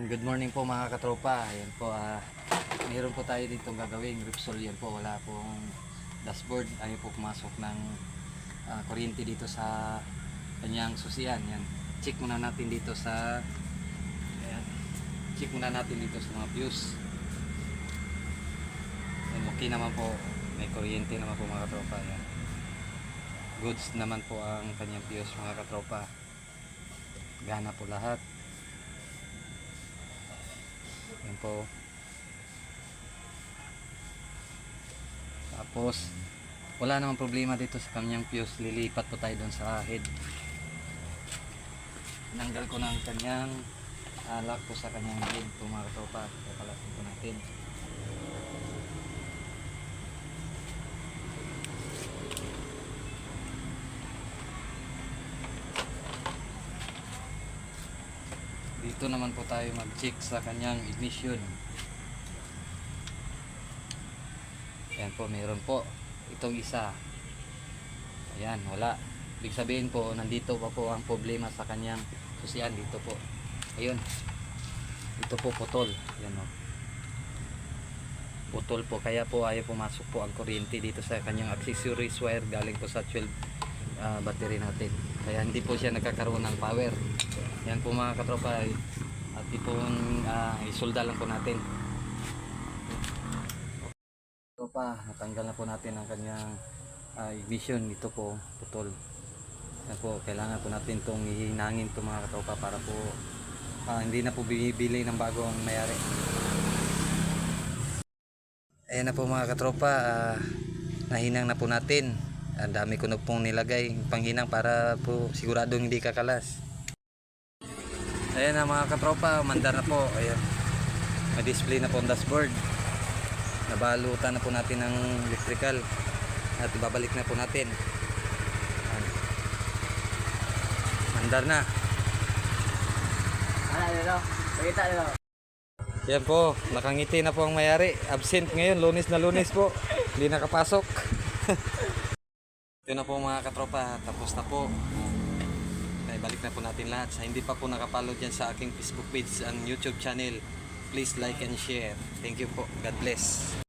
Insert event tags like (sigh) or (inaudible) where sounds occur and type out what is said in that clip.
And good morning po mga katropa. Ayan po, ah meron po tayo dito gagawing Repsol. Yan po, wala pong dashboard. Ayaw po pumasok ng ah, kuryente dito sa kanyang susian. Yan. Check muna natin dito sa ayan. Check muna natin dito sa mga fuse. Yan, okay naman po. May kuryente naman po mga katropa. Yan. Goods naman po ang kanyang fuse mga katropa. Gana po lahat. Yan po. Tapos, wala namang problema dito sa kanyang fuse. Lilipat po tayo doon sa head. Nanggal ko ng kanyang lock po sa kanyang head po mga katropa. Papalasin po natin. Dito naman po tayo mag-check sa kanyang ignition. Ayan po, meron po. Itong isa. Ayan, wala. Ibig sabihin po, nandito pa po ang problema sa kanyang susian. Dito po. Ayun. Ito po putol. Ayan o. Putol po. Kaya po ayaw pumasok po ang kuryente dito sa kanyang accessories wire galing po sa 12 ah, battery natin. Kaya hindi po siya nagkakaroon ng power. Yan po mga katropa. At ipong uh, isolda lang po natin. Ito pa, natanggal na po natin ang kanyang ah, ignition. Ito po, putol. Yan po, kailangan po natin itong hihinangin ito mga katropa para po ah, hindi na po bibili ng bago ang mayari. Ayan na po mga katropa, ah, nahinang na po natin. Ang dami ko na pong nilagay panghinang para po siguradong hindi kakalas. Ayan na mga katropa, mandar na po. Ayan. May display na po ang dashboard. Nabalutan na po natin ng electrical. At ibabalik na po natin. Ayan. Mandar na. Ano? Pakita nilo. Yan po, nakangiti na po ang mayari. Absent ngayon, lunes na lunes po. (laughs) Hindi nakapasok. (laughs) Ito na po mga katropa, tapos na po. Balik na po natin lahat. Sa hindi pa po nakapalo dyan sa aking Facebook page and YouTube channel, please like and share. Thank you po. God bless.